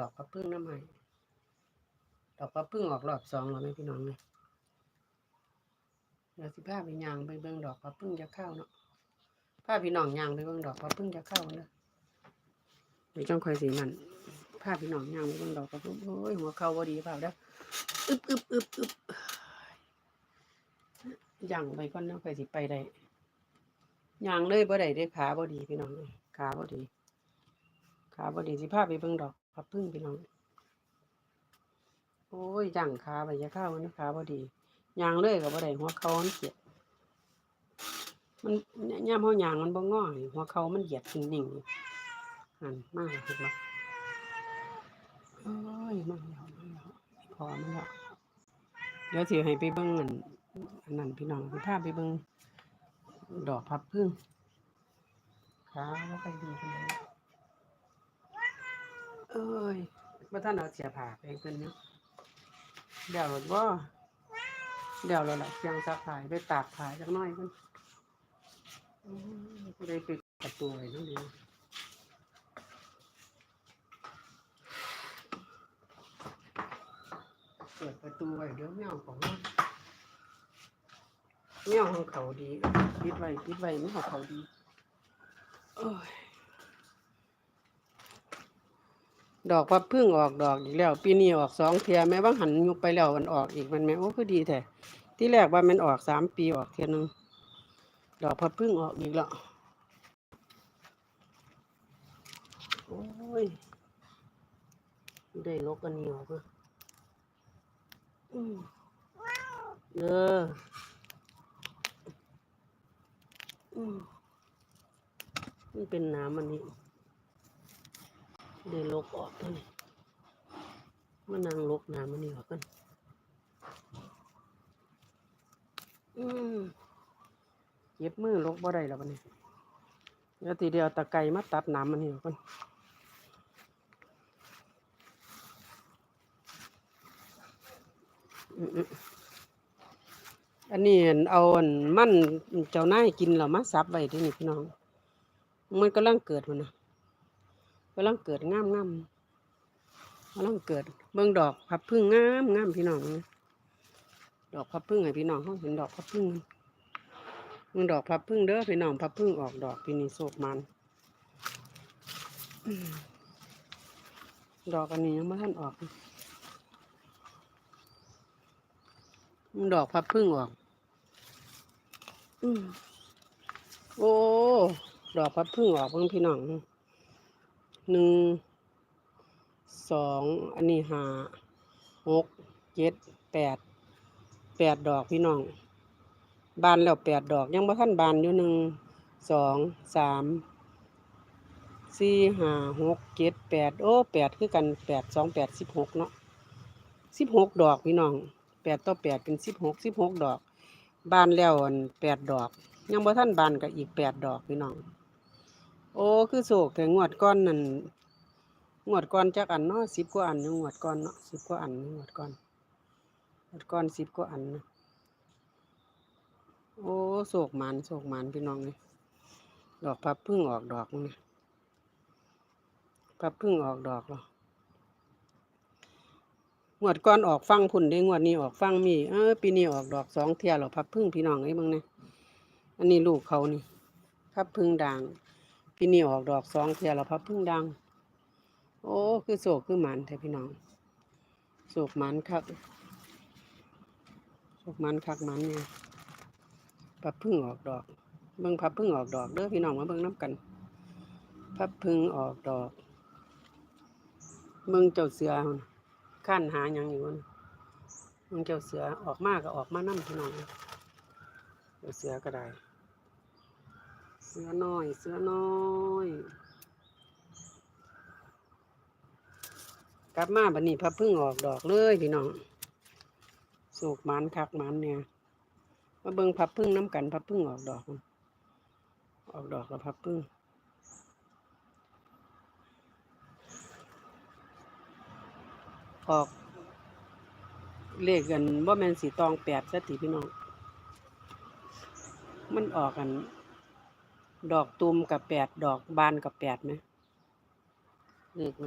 ดอกพับพึ่งน้ำใหม่ดอกพับพึ่งออกรอบสองแล้วไหมพี่น้องเนี่ยเดี๋ยวสิพาไปยางไปเบิ่งดอกพับพึ่งจะเข้าเนาะพาพี่น้องยางไปเบิ่งดอกพับพึ่งจะเข้าเนาะเดี๋ยวจ้องคอยสีนั่นพาพี่น้องยางไปเบิ่งดอกพับพึ่งโอ้ยหัวเข่าบ่ดีเปล่าเด้ออึบอึบอึบอึบย่างไปก่อนเนาะคอยสิไปได้ยางเลยบ่ได้เด้ขาบ่ดีพี่น้องเอ้ยขาบ่ดี ขาบดีสิพาไปเบิ่งดอกพับพึ่งพี่น้อง โอ้ยย่างขาไปจะข้าวนะขาบดีย่างเลยกับบ่ได้หัวเขามันเจ็บมันย่ามเฮาย่างมันบ่งอหัวเขามันเหยียบนิ่งๆนี่นั่นมากเห็นบ่โอ้ยมาแล้วมาแล้วพอมาแล้วเดี๋ยวสิให้ไปเบิ่งอันอันนั้นพี่น้องสิพาไปเบิ่งดอกพับพึ่งขาบ่ค่อยดีปานใด เอ้ยว่าท่านเอาเสียผ่าไปเพิ่นเนาะเดี๋ยวรถว่าเดี๋ยวเราละเชียงซักผ้าไปตากผ้าจักหน้อยเพิ่นอืมผู้ใดไปประตูไว้นั่นเองเปิดประตูไว้เดี๋ยวแมวของมันแมวของเขาดีปิดไว้ปิดไว้ไม่ของเขาดีโอ้ย ดอกพับพึ่งออกดอกอีกแล้ว ปีนี้ออกสองเทียแม้บางหันยุบไปแล้วมันออกอีกมันแม่โอ้คือดีแท้ที่แรกว่ามันออกสามปีออกเทียหนึงดอกพับพึ่งออกอีกแล้วโอ้ยได้ลกกันนี่ออกเลยอืมเอออืมมันเป็นน้ำมันนี่ ได้ลกออกตัวนี้มานั่งลกน้ำมันนี่ออกกันอืมเย็บมือลกบ่ได้แล้วบัดนี้เดี๋ยวทีเดียวตะไคร้มาตัดน้ำมันนี่ออกกันอันนี้อั่นเอาอันมันเจ้าหน้ากินแล้วมาซับไว้ที่นี่พี่น้อง มันกำลังเกิดมันนะ กำลังเกิดงามงามกำลังเกิดเบิ่งดอกพับพึ่งงามงามพี่น้องนะดอกพับพึ่งให้พี่น้องเขาเห็นดอกพับพึ่งเบิ่งดอกพับพึ่งเด้อพี่น้องพับพึ่งออกดอกปีนี้โศกมัน ดอกอันนี้ยังไม่ทันออกมันดอกพับพึ่งออกอืมโอ้ ดอกพับพึ่งออกเบิ่งพี่น้อง หนึ่งสองอันนี้ห้าหกเจ็ดแปดแปดดอกพี่น้อง บานแล้วแปดดอกยังบ่ทันบานอยู่หนึ่งสองสามสี่ห้าหกเจ็ดแปดโอ้แปดคือกันแปดสองแปดสิบหกเนาะสิบหกดอกพี่น้องแปดต่อแปดเป็นสิบหกสิบหกดอก บานแล้วอันแปดดอก ยังบ่ทันบานก็อีกแปดดอกพี่น้อง โอ้คือโศกแต่งวดก้อนนั่นงวดก้อนจักอันเนาะสิบกว่าอันอยู่งวดก้อนเนาะสิบกว่าอันงวดก้อนงวดก้อนสิบกว่าอันนะโอ้โศกหมันโศกหมันพี่น้องเลยดอกพับพึ่งออกดอกนี่พับพึ่งออกดอกหรองวดก้อนออกฟังพุ่นได้งวดนี้ออกฟังมีเออปีนี้ออกดอกสองเทียหรอพับพึ่งพี่น้องไอ้ยเบางเนี่ยอันนี้ลูกเขานี่พับพึ่งด่าง ปีนี้ออกดอกสองเทียแล้วพับพึ่งดัง โอ้คือโศกคือหมันแท้พี่น้องโศกหมันคักโศกหมันคักหมันเนี่ยพับพึ่งออกดอกเบิ่งพับพึ่งออกดอกเด้อพี่น้องมาเบิ่งน้ำกันพับพึ่งออกดอกเบิ่งเจ้าเสือขั้นหาหยังอยู่นะเบิ่งเจ้าเสือออกมากก็ออกมานั่พี่น้องเจ้าเสือก็ได้ เสือน้อย เสือน้อย กลับมาบัดนี้พับพึ่งออกดอกเลยพี่น้องสูกมันคักมันเนี่ยมาเบิ่งพับพึ่งน้ำกันพับพึ่งออกดอก ออกดอกแล้วพับพึ่งออกเลขกันว่าแมนสีตองแปดสติพี่น้อง มันออกกัน ดอกตุมกับแปดดอกบานกับแปดไหมเลขไหม